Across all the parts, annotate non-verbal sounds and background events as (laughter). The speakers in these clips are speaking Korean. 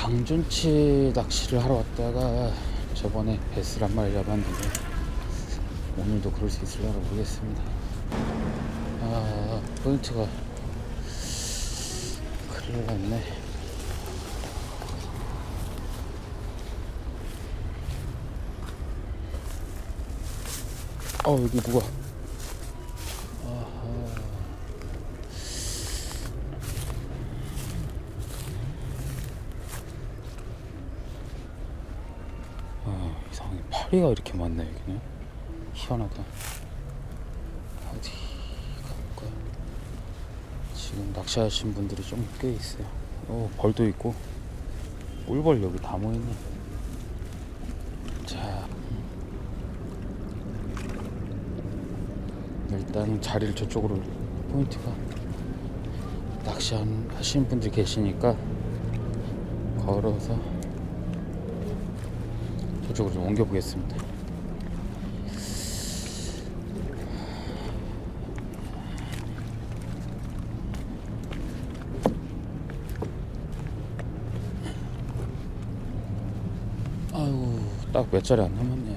강준치 낚시를 하러 왔다가 저번에 베스를 한 마리 잡았는데 오늘도 그럴 수 있을려나 모르겠습니다. 아 포인트가 큰일 났네. 어 여기 누가? 아하. 아 파리가 이렇게 많네 여기는. 희한하다. 어디 가볼까요? 지금 낚시하신 분들이 좀 꽤 있어요. 어 벌도 있고. 꿀벌 여기 다 모이네. 자 일단 자리를 저쪽으로 포인트가 낚시하시는 분들이 계시니까 걸어서 저쪽으로 좀 옮겨 보겠습니다. 아유, 딱 몇 자리 안 남았네.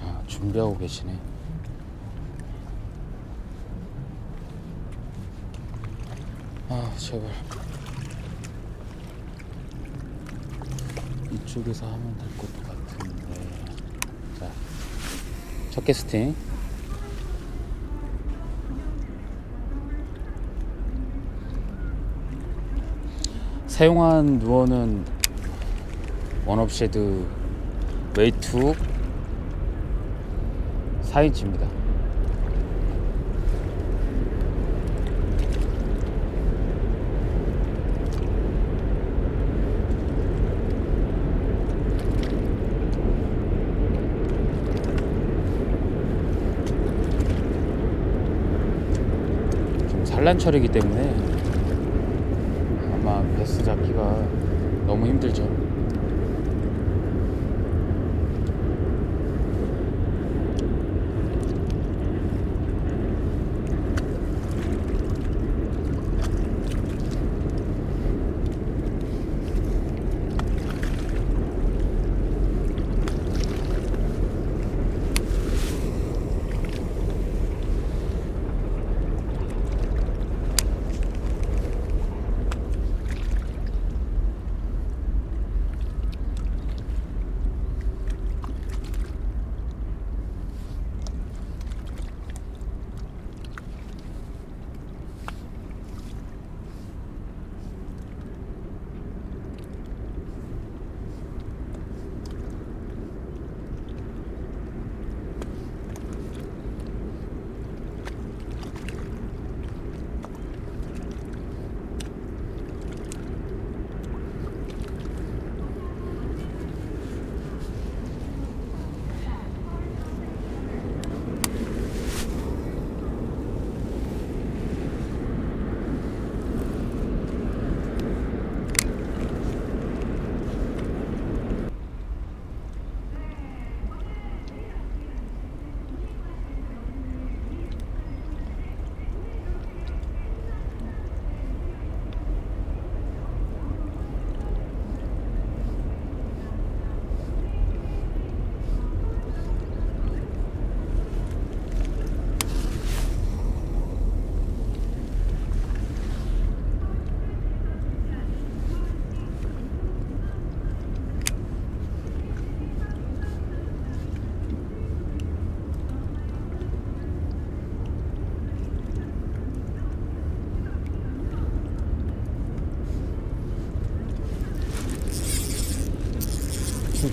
아, 준비하고 계시네. 아 제발. 이쪽에서 하면 될 것 같은데. 자첫 캐스팅. 사용한 누어는 원업쉐드 웨이투 4인치입니다 좀 산란철이기 때문에 아마 베스 잡기가 너무 힘들죠.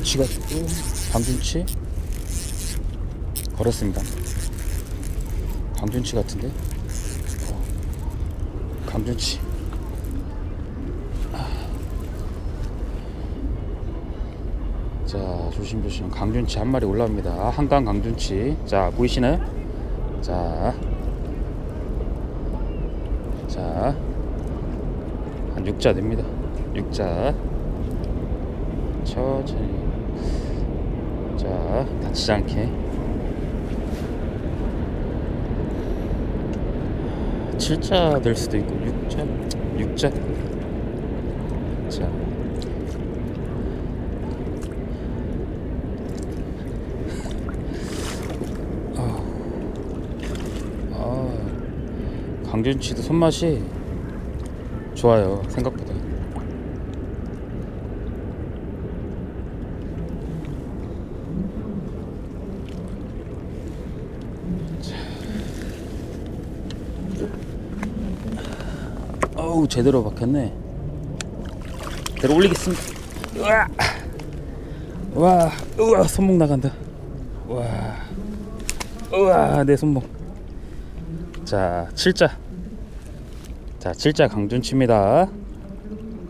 수치가 또 강준치 걸었습니다. 강준치 같은데? 어, 강준치. 아. 자 조심조심 강준치 한 마리 올라옵니다. 한강 강준치. 자 보이시나요? 자, 자, 한 6자 됩니다. 6자. 천천히 자 자, 다치지 않게. 7자 될 수도 있고 6자, 6자. 자. 아, 아, 강준치도 손맛이 좋아요 생각보다. 어우 제대로 박혔네. 제대로 올리겠습니다. 우와, 와, 우와 손목 나간다. 와, 우와 내 손목. 자 7자. 자 7자 강준치입니다.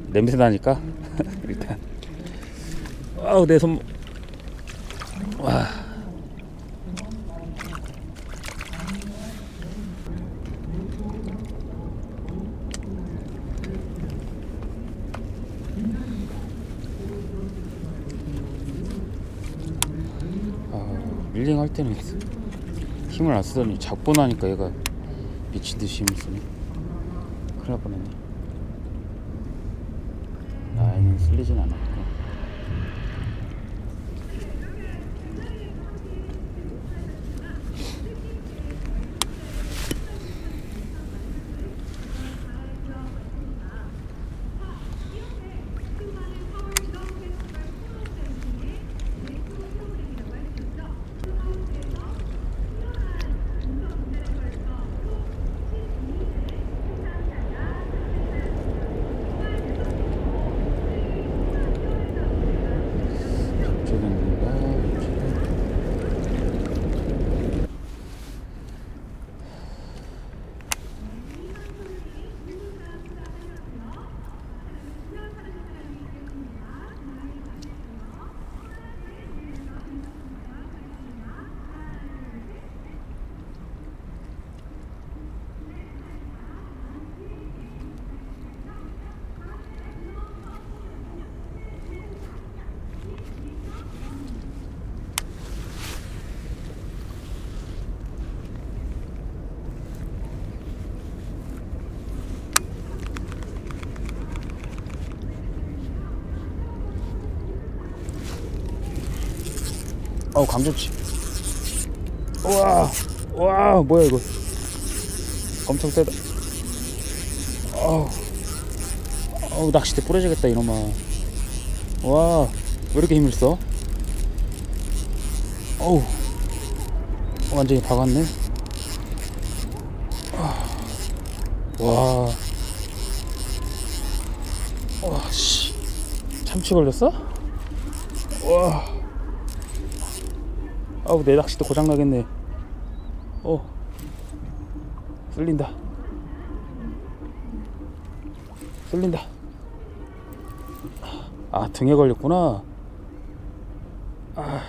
냄새 나니까 (laughs) 일단. 아우 내 손목. 와. 아, 밀링 할 때는 힘을 안 쓰더니 잡고 나니까 얘가 미친 듯이 힘을 쓰네. 큰일 날 뻔했네. 라인은 쓸리진 않았고. 어우 감 좋지 우와 와 뭐야 이거. 엄청 세다. 어우. 어우 낚싯대 부러지겠다 이놈아. 와 왜 이렇게 힘을 써? 어우. 완전히 박았네. 아, 와. 와씨. 참치 걸렸어? 와 아우 내 낚시도 고장 나겠네. 어 쓸린다. 쓸린다. 아 등에 걸렸구나. 아.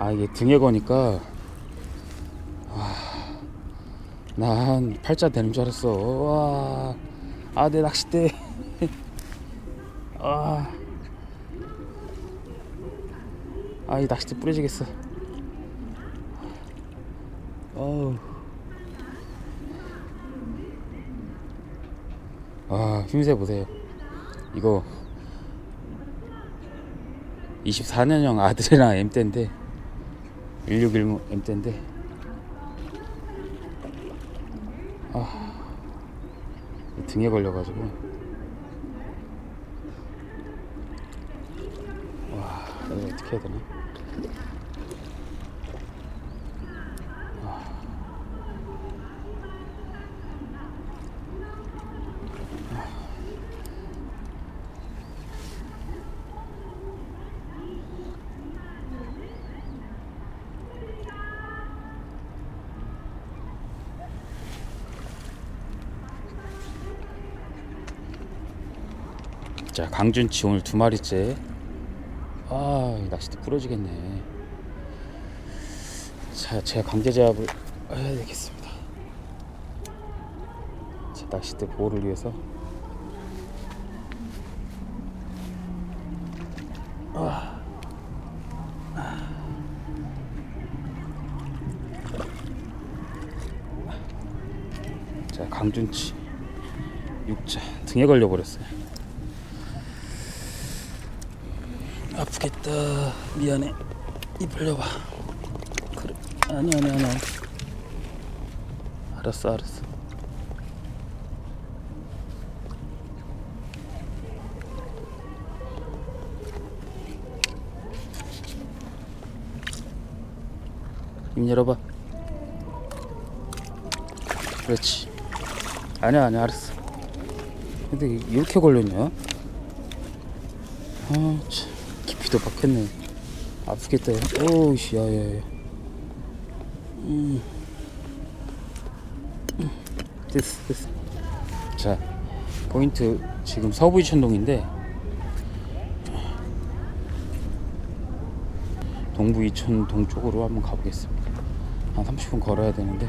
아 이게 등에 거니까 난 팔자 되는 줄 알았어. 와. 아, 내 낚싯대. (laughs) 아. 아, 이 낚싯대 부러지겠어. 어우. 아, 힘세 보세요. 이거 24년형 아들이랑 M대인데 1610 M대인데 등에 걸려가지고. 와 이거 어떻게 해야 되나 자 강준치 오늘 두 마리째. 아 낚싯대 부러지겠네. 자 제가 강제 제압을 해야 되겠습니다. 자, 낚싯대 보호를 위해서. 자 강준치 육자 등에 걸려버렸어요 아프겠다. 미안해. 이 벌려봐. 그래. 아니 아니 아니 아니. 알았어 알았어. 입 열어봐. 그렇지. 아니야 아니야 알았어. 근데 이렇게 걸렸냐? 아 참 깊이도 박혔네. 아프겠다. 오우씨 야 야야. 음. 음. 됐어 됐어. 자 포인트 지금 서부 이천동인데 동부 이천 동 쪽으로 한번 가보겠습니다. 한 30분 걸어야 되는데